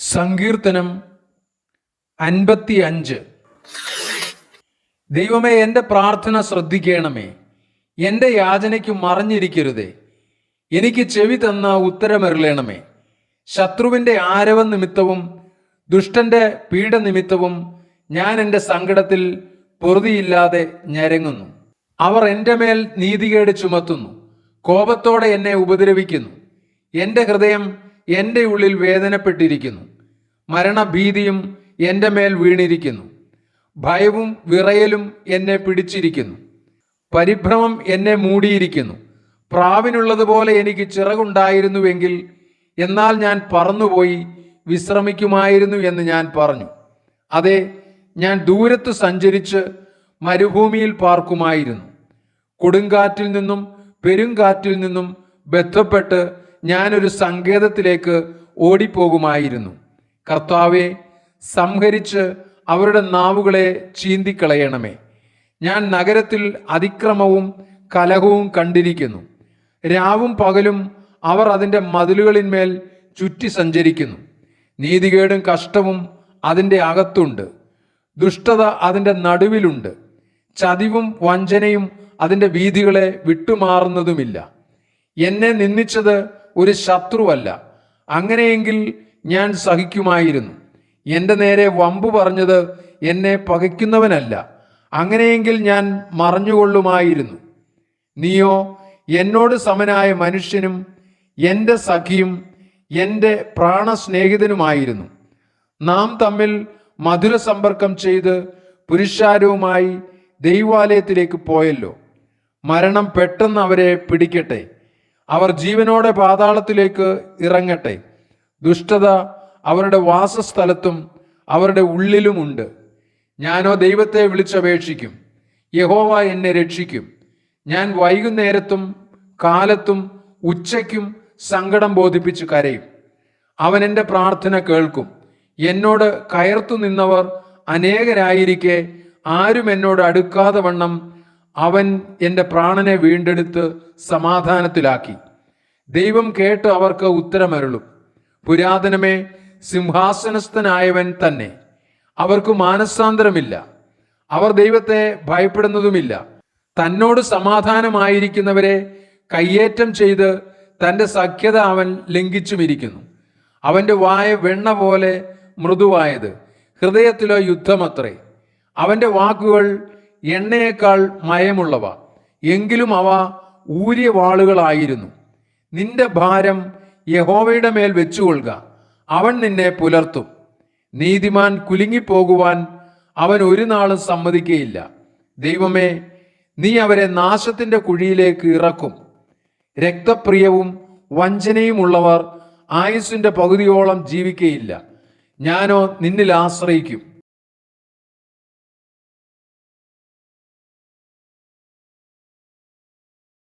സങ്കീർത്തനം അൻപത്തി അഞ്ച് ദൈവമേ എന്റെ പ്രാർത്ഥന ശ്രദ്ധിക്കണമേ. എന്റെ യാചനയ്ക്ക് മറഞ്ഞിരിക്കരുതേ. എനിക്ക് ചെവി തന്ന ഉത്തരമരുളണമേ. ശത്രുവിന്റെ ആരവ നിമിത്തവും ദുഷ്ടന്റെ പീഡ നിമിത്തവും ഞാൻ എന്റെ സങ്കടത്തിൽ പൊറുതിയില്ലാതെ ഞരങ്ങുന്നു. അവർ എന്റെ മേൽ നീതികേട് ചുമത്തുന്നു. കോപത്തോടെ എന്നെ ഉപദ്രവിക്കുന്നു. എന്റെ ഹൃദയം എന്റെ ഉള്ളിൽ വേദനപ്പെട്ടിരിക്കുന്നു. മരണഭീതിയും എന്റെ മേൽ വീണിരിക്കുന്നു. ഭയവും വിറയലും എന്നെ പിടിച്ചിരിക്കുന്നു. പരിഭ്രമം എന്നെ മൂടിയിരിക്കുന്നു. പ്രാവിനുള്ളതുപോലെ എനിക്ക് ചിറകുണ്ടായിരുന്നുവെങ്കിൽ എന്നാൽ ഞാൻ പറന്നുപോയി വിശ്രമിക്കുമായിരുന്നു എന്ന് ഞാൻ പറഞ്ഞു. അതെ ഞാൻ ദൂരത്ത് സഞ്ചരിച്ച് മരുഭൂമിയിൽ പാർക്കുമായിരുന്നു. കൊടുങ്കാറ്റിൽ നിന്നും പെരുങ്കാറ്റിൽ നിന്നും ബന്ധപ്പെട്ട് ഞാനൊരു സങ്കേതത്തിലേക്ക് ഓടിപ്പോകുമായിരുന്നു. കർത്താവെ സംഹരിച്ച് അവരുടെ നാവുകളെ ചീന്തിക്കളയണമേ. ഞാൻ നഗരത്തിൽ അതിക്രമവും കലഹവും കണ്ടിരിക്കുന്നു. രാവും പകലും അവർ അതിന്റെ മതിലുകളിന്മേൽ ചുറ്റി സഞ്ചരിക്കുന്നു. നീതികേടും കഷ്ടവും അതിന്റെ അകത്തുണ്ട്. ദുഷ്ടത അതിന്റെ നടുവിലുണ്ട്. ചതിവും വഞ്ചനയും അതിന്റെ വീതികളെ വിട്ടുമാറുന്നതുമില്ല. എന്നെ നിന്ദിച്ചത് ഒരു ശത്രുവല്ല. അങ്ങനെയെങ്കിൽ ഞാൻ സഹിക്കുമായിരുന്നു. എന്റെ നേരെ വമ്പു പറഞ്ഞത് എന്നെ പകയ്ക്കുന്നവനല്ല. അങ്ങനെയെങ്കിൽ ഞാൻ മറഞ്ഞുകൊള്ളുമായിരുന്നു. നീയോ എന്നോട് സമനായ മനുഷ്യനും എന്റെ സഖിയും എന്റെ പ്രാണസ്നേഹിതനുമായിരുന്നു. നാം തമ്മിൽ മധുര സമ്പർക്കം ചെയ്ത് പുരുഷാരവുമായി ദൈവാലയത്തിലേക്ക് പോയല്ലോ. മരണം പെട്ടെന്ന് അവരെ പിടിക്കട്ടെ. അവർ ജീവനോടെ പാതാളത്തിലേക്ക് ഇറങ്ങട്ടെ. ദുഷ്ടത അവരുടെ വാസസ്ഥലത്തും അവരുടെ ഉള്ളിലുമുണ്ട്. ഞാനോ ദൈവത്തെ വിളിച്ചപേക്ഷിക്കും. യഹോവ എന്നെ രക്ഷിക്കും. ഞാൻ വൈകുന്നേരത്തും കാലത്തും ഉച്ചയ്ക്കും സങ്കടം ബോധിപ്പിച്ച് കരയും. അവൻ എന്റെ പ്രാർത്ഥന കേൾക്കും. എന്നോട് കയർത്തു നിന്നവർ അനേകരായിരിക്കെ. ആരും എന്നോട് അടുക്കാതെ വണ്ണം അവൻ എന്റെ പ്രാണനെ വീണ്ടെടുത്ത് സമാധാനത്തിലാക്കി. ദൈവം കേട്ട് അവർക്ക് ഉത്തരമരുളും. പുരാതനമേ സിംഹാസനസ്ഥനായവൻ തന്നെ. അവർക്ക് മാനസാന്തരമില്ല. അവർ ദൈവത്തെ ഭയപ്പെടുന്നതുമില്ല. തന്നോട് സമാധാനമായിരിക്കുന്നവരെ കയ്യേറ്റം ചെയ്ത് തന്റെ സഖ്യത അവൻ ലംഘിച്ചുമിരിക്കുന്നു. അവന്റെ വായ വെണ്ണ പോലെ മൃദുവായത്. ഹൃദയത്തിലോ യുദ്ധമത്രേ. അവന്റെ വാക്കുകൾ എണ്ണയേക്കാൾ മയമുള്ളവ. എങ്കിലും അവ ഊരിയ വാളുകളായിരുന്നു നിന്റെ ഭാരം യഹോവയുടെ മേൽ വെച്ചുകൊള്ളുക. അവൻ നിന്നെ പുലർത്തും. നീതിമാൻ കുലുങ്ങിപ്പോകുവാൻ അവൻ ഒരു നാളും സമ്മതിക്കുകയില്ല ദൈവമേ നീ അവരെ നാശത്തിന്റെ കുഴിയിലേക്ക് ഇറക്കും. രക്തപ്രിയവും വഞ്ചനയുമുള്ളവർ ആയുസിന്റെ പകുതിയോളം ജീവിക്കയില്ല. ഞാനോ നിന്നിൽ ആശ്രയിക്കും.